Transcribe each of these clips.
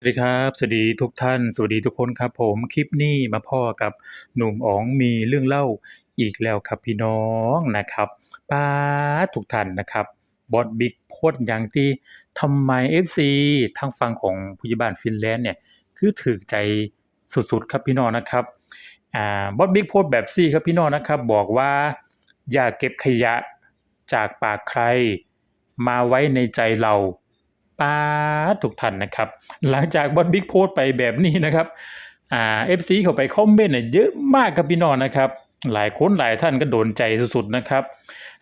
สวัสดีครับ สวัสดีทุกท่าน สวัสดีทุกคนครับ ผมคลิปนี้มาพ้อกับหนุ่มอ๋องมีเรื่องเล่าอีกแล้วครับพี่น้องนะครับป๊าทุกท่านนะครับบอสบิ๊กโพสต์หยังที่ทำไม FC ทางฝั่งของผู้ใหญ่บ้านฟินแลนด์เนี่ยคือถูกใจสุดๆครับพี่น้องนะครับอ่าบอสบิ๊กโพสต์แบบซี่ครับพี่น้องนะครับ บอกว่าอย่าเก็บขยะจากปากใครมาไว้ในใจเรา ปาดทุกท่านนะครับ หลังจากบอสบิ๊กโพสต์ไปแบบนี้นะครับอ่า FC เข้าไปคอมเมนต์เนี่ยเยอะมากครับพี่น้องนะครับ หลายคนหลายท่านก็โดนใจสุดๆนะครับ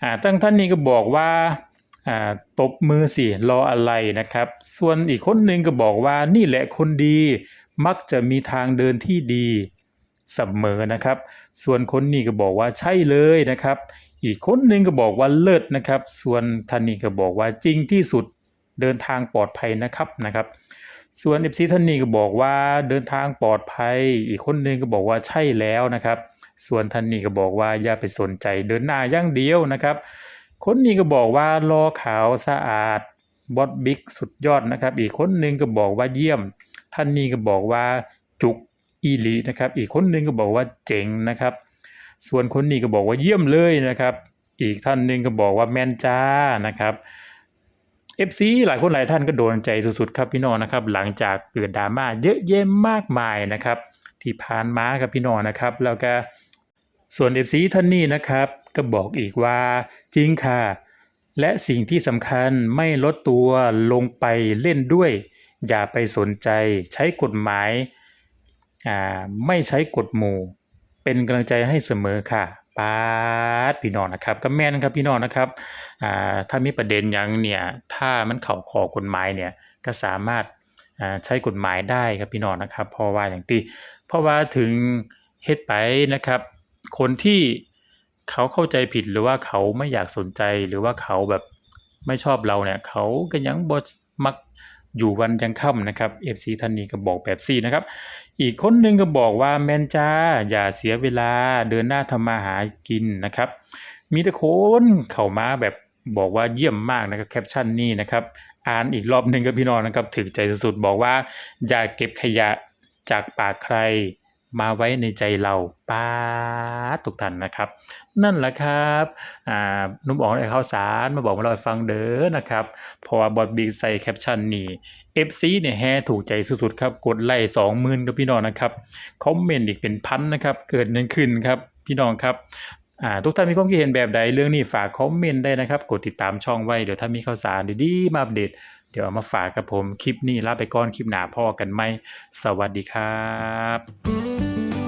อ่าตั้งท่านนี้ก็บอกว่าอ่าตบมือสิรออะไรนะครับ ส่วนอีกคนหนึ่งก็บอกว่านี่แหละคนดีมักจะมีทางเดินที่ดีเสมอนะครับ ส่วนคนนี้ก็บอกว่าใช่เลยนะครับ อีกคนหนึ่งก็บอกว่าเลิศนะครับ ส่วนท่านนี้ก็บอกว่าจริงที่สุด เดินทางปลอดภัยนะครับนะครับ ส่วน FC ท่านนี้ก็บอกว่าเดินทางปลอดภัย อีกคนนึงก็บอกว่าใช่แล้วนะครับ ส่วนท่านนี้ก็บอกว่าอย่าไปสนใจเดินหน้าอย่างเดียวนะครับ คนนี้ก็บอกว่ารอขาวสะอาดบอสบิ๊กสุดยอดนะครับ อีกคนนึงก็บอกว่าเยี่ยม ท่านนี้ก็บอกว่าจุกอีลีนะครับ อีกคนนึงก็บอกว่าเจ๋งนะครับ ส่วนคนนี้ก็บอกว่าเยี่ยมเลยนะครับ อีกท่านนึงก็บอกว่าแมนจ้านะครับ FC หลายคนหลายท่านก็โดนใจสุดๆครับพี่น้องนะครับ หลังจากเกิดดราม่าเยอะแยะมากมายนะครับ ที่ผ่านมาครับพี่น้องนะครับ แล้วก็ส่วน FC ท่านนี้นะครับก็บอกอีกว่าจริงค่ะ และสิ่งที่สำคัญไม่ลดตัวลงไปเล่นด้วย อย่าไปสนใจใช้กฎหมายอ่าไม่ใช้กฎหมู่ เป็นกำลังใจให้เสมอค่ะ ปาดพี่น้องนะครับก็แม่นครับพี่น้องนะครับอ่าถ้ามีประเด็นยังเนี่ยถ้ามันเข้าข้อกฎหมายเนี่ยก็สามารถอ่าใช้กฎหมายได้ครับพี่น้องนะครับเพราะว่าอย่างที่เพราะว่าถึงเฮ็ดไปนะครับ คนที่เขาเข้าใจผิดหรือว่าเขาไม่อยากสนใจหรือว่าเขาแบบไม่ชอบเราเนี่ย เขาก็ยังบ่มัก อยู่วันยังค่ำนะครับเอฟซีท่านนี้ก็บอกแบบซี่นะครับ อีกคนหนึ่งก็บอกว่าแมนจ้าอย่าเสียเวลาเดินหน้าทำมาหากินนะครับ มีแต่คนเข้ามาแบบบอกว่าเยี่ยมมากนะครับแคปชั่นนี้นะครับอ่านอีกรอบหนึ่งกับพี่น้องนะครับถึกใจสุดๆบอกว่า อย่าเก็บขยะจากปากใคร มาไว้ในใจเราป้าทุกท่านนะครับ นั่นแหละครับนุ่มอ๋องได้ข่าวสารมาบอกมาเราฟังเด้อนะครับเพราะว่าบอดบิ๊กใส่แคปชั่นนี่เอฟซีเนี่ยแฮถูกใจสุดๆครับ กดไลค์20,000ครับพี่น้องนะครับ คอมเมนต์อีกเป็นพันนะครับ เกิดนั้นขึ้นครับพี่น้องครับ อ่าทุกท่านมีความคิดเห็นแบบใดเรื่องนี้ฝากคอมเมนต์ได้นะครับ กดติดตามช่องไว้ เดี๋ยวถ้ามีข่าวสารดีๆมาอัปเดต เดี๋ยวเอามาฝากกับผมคลิปนี้ลาไปก่อนคลิปหน้าพ่อกันไหมสวัสดีครับ